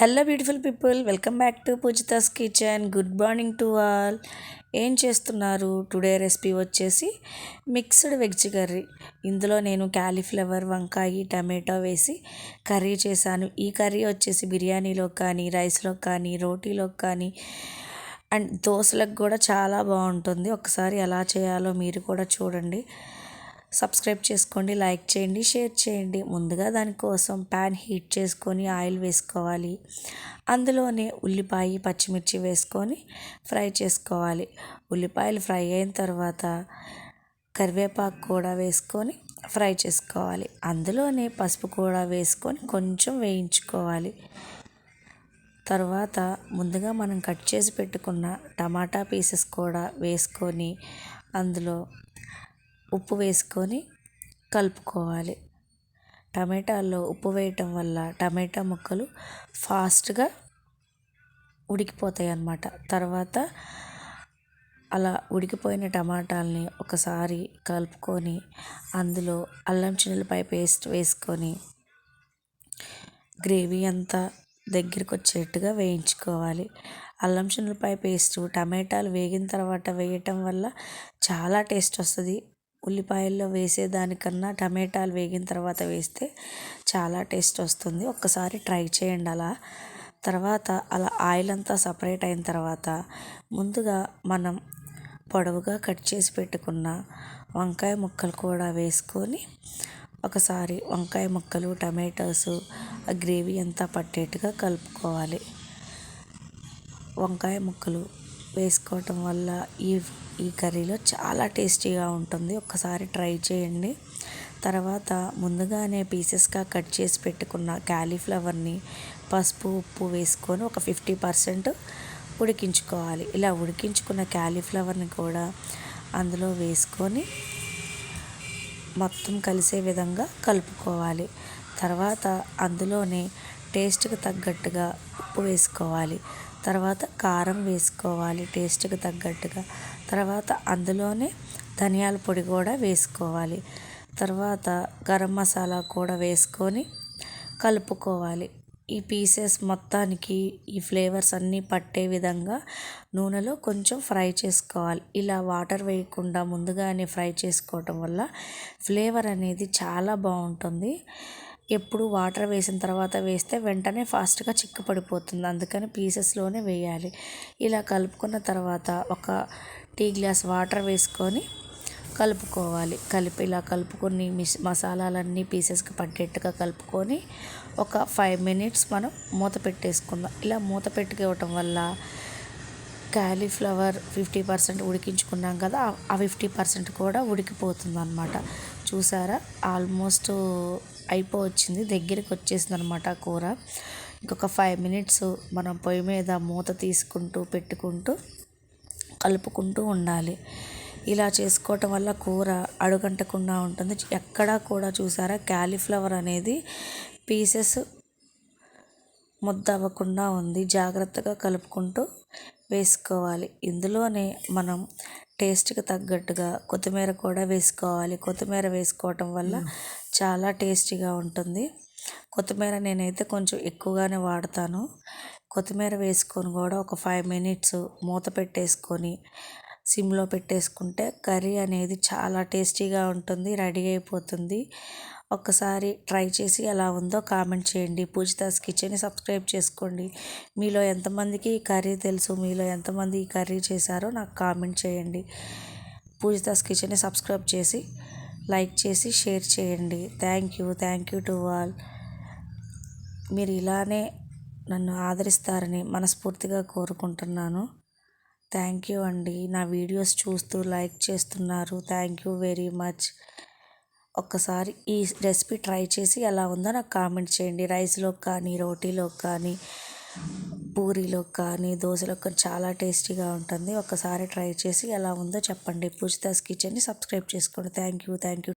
Hello beautiful people welcome back to Poojitha's kitchen good morning to all ఏం చేస్తున్నారు? Today recipe వచ్చేసి mixed veg curry ఇందులో నేను cauliflower వంకాయ టమాటో వేసి కర్రీ చేశాను. ఈ కర్రీ వచ్చేసి బిర్యానీలో కానీ రైస్లో కానీ రోటీలో కానీ అండ్ దోశలకు కూడా చాలా బాగుంటుంది. ఒకసారి ఎలా చేయాలో మీరు కూడా చూడండి. సబ్స్క్రైబ్ చేసుకోండి లైక్ చేయండి షేర్ చేయండి. ముందుగా దానికోసం ప్యాన్ హీట్ చేసుకొని ఆయిల్ వేసుకోవాలి. అందులోనే ఉల్లిపాయ పచ్చిమిర్చి వేసుకొని ఫ్రై చేసుకోవాలి. ఉల్లిపాయలు ఫ్రై అయిన తర్వాత కరివేపాకు కూడా వేసుకొని ఫ్రై చేసుకోవాలి. అందులోనే పసుపు కూడా వేసుకొని కొంచెం వేయించుకోవాలి. తర్వాత ముందుగా మనం కట్ చేసి పెట్టుకున్న టమాటా పీసెస్ కూడా వేసుకొని అందులో ఉప్పు వేసుకొని కలుపుకోవాలి. టమాటాల్లో ఉప్పు వేయటం వల్ల టమాటా ముక్కలు ఫాస్ట్గా ఉడికిపోతాయి అన్నమాట తర్వాత అలా ఉడికిపోయిన టమాటాలని ఒకసారి కలుపుకొని అందులో అల్లం చిన్నపాయ పేస్ట్ వేసుకొని గ్రేవీ అంతా దగ్గరికి వచ్చేట్టుగా వేయించుకోవాలి. అల్లం చిన్నపాయ పేస్ట్ టమాటాలు వేగిన తర్వాత వేయటం వల్ల చాలా టేస్ట్ వస్తుంది. ఉల్లిపాయల్లో వేసేదానికన్నా టమాటాలు వేగిన తర్వాత వేస్తే చాలా టేస్ట్ వస్తుంది. ఒక్కసారి ట్రై చేయండి అలా. తర్వాత అలా ఆయిల్ అంతా సపరేట్ అయిన తర్వాత ముందుగా మనం పొడవుగా కట్ చేసి పెట్టుకున్న వంకాయ ముక్కలు కూడా వేసుకొని ఒకసారి వంకాయ ముక్కలు టమాటోస్ ఆ గ్రేవీ అంతా పట్టేట్టుగా కలుపుకోవాలి. వంకాయ ముక్కలు వేసుకోవటం వల్ల ఈ ఈ కర్రీలో చాలా టేస్టీగా ఉంటుంది. ఒక్కసారి ట్రై చేయండి. తర్వాత ముందుగానే పీసెస్గా కట్ చేసి పెట్టుకున్న క్యాలీఫ్లవర్ని పసుపు ఉప్పు వేసుకొని ఒక ఫిఫ్టీ పర్సెంట్ ఉడికించుకోవాలి. ఇలా ఉడికించుకున్న క్యాలీఫ్లవర్ని కూడా అందులో వేసుకొని మొత్తం కలిసే విధంగా కలుపుకోవాలి. తర్వాత అందులోనే టేస్ట్కి తగ్గట్టుగా ఉప్పు వేసుకోవాలి. తర్వాత కారం వేసుకోవాలి టేస్ట్కి తగ్గట్టుగా. తర్వాత అందులోనే ధనియాల పొడి కూడా వేసుకోవాలి. తర్వాత గరం మసాలా కూడా వేసుకొని కలుపుకోవాలి. ఈ పీసెస్ మొత్తానికి ఈ ఫ్లేవర్స్ అన్నీ పట్టే విధంగా నూనెలో కొంచెం ఫ్రై చేసుకోవాలి. ఇలా వాటర్ వేయకుండా ముందుగానే ఫ్రై చేసుకోవటం వల్ల ఫ్లేవర్ అనేది చాలా బాగుంటుంది. ఎప్పుడు వాటర్ వేసిన తర్వాత వేస్తే వెంటనే ఫాస్ట్గా చిక్కు పడిపోతుంది అందుకని పీసెస్లోనే వేయాలి. ఇలా కలుపుకున్న తర్వాత ఒక టీ గ్లాస్ వాటర్ వేసుకొని కలుపుకోవాలి. కలిపి ఇలా కలుపుకొని మిస్ మసాలాలన్నీ పీసెస్కి పట్టేట్టుగా కలుపుకొని ఒక ఫైవ్ మినిట్స్ మనం మూత పెట్టేసుకుందాం. ఇలా మూత పెట్టుకోవటం వల్ల క్యాలీఫ్లవర్ ఫిఫ్టీ పర్సెంట్ ఉడికించుకున్నాం కదా ఆ ఫిఫ్టీ పర్సెంట్ కూడా ఉడికిపోతుంది అనమాట చూసారా? ఆల్మోస్ట్ అయిపోవచ్చింది. దగ్గరికి వచ్చేసింది అనమాట కూర. ఇంకొక ఫైవ్ మినిట్స్ మనం పొయ్యి మీద మూత తీసుకుంటూ పెట్టుకుంటూ కలుపుకుంటూ ఉండాలి. ఇలా చేసుకోవటం వల్ల కూర అడుగంటకుండా ఉంటుంది. ఎక్కడా కూడా చూసారా? క్యాలీఫ్లవర్ అనేది పీసెస్ ముద్ద అవ్వకుండా ఉంది. జాగ్రత్తగా కలుపుకుంటూ వేసుకోవాలి. ఇందులోనే మనం టేస్ట్కి తగ్గట్టుగా కొత్తిమీర కూడా వేసుకోవాలి. కొత్తిమీర వేసుకోవటం వల్ల చాలా టేస్టీగా ఉంటుంది. కొత్తిమీర నేనైతే కొంచెం ఎక్కువగానే వాడతాను. కొత్తిమీర వేసుకొని కూడా ఒక ఫైవ్ మినిట్స్ మూత పెట్టేసుకొని సిమ్లో పెట్టేసుకుంటే కర్రీ అనేది చాలా టేస్టీగా ఉంటుంది రెడీ అయిపోతుంది. ఒక్కసారి ట్రై చేసి ఎలా ఉందో కామెంట్ చేయండి. పూజితాస్ కిచెన్ని సబ్స్క్రైబ్ చేసుకోండి. మీలో ఎంతమందికి ఈ కర్రీ తెలుసు మీలో ఎంతమంది ఈ కర్రీ చేశారో నాకు కామెంట్ చేయండి. పూజితాస్ కిచెన్ని సబ్స్క్రైబ్ చేసి లైక్ చేసి షేర్ చేయండి. Thank you thank you to all. మీరు ఇలానే నన్ను ఆదరిస్తారని మనస్ఫూర్తిగా కోరుకుంటున్నాను. థ్యాంక్ యూ అండి. నా వీడియోస్ చూస్తూ లైక్ చేస్తున్నారు. Thank you very much. ఒక్కసారి ఈ రెసిపీ ట్రై చేసి ఎలా ఉందో నాకు కామెంట్ చేయండి. రైస్లో కానీ రోటీలో కానీ పూరీలో కానీ దోశలో కానీ చాలా టేస్టీగా ఉంటుంది. ఒకసారి ట్రై చేసి ఎలా ఉందో చెప్పండి. పూజితాస్ కిచెన్ని సబ్స్క్రైబ్ చేసుకోండి. Thank you thank you.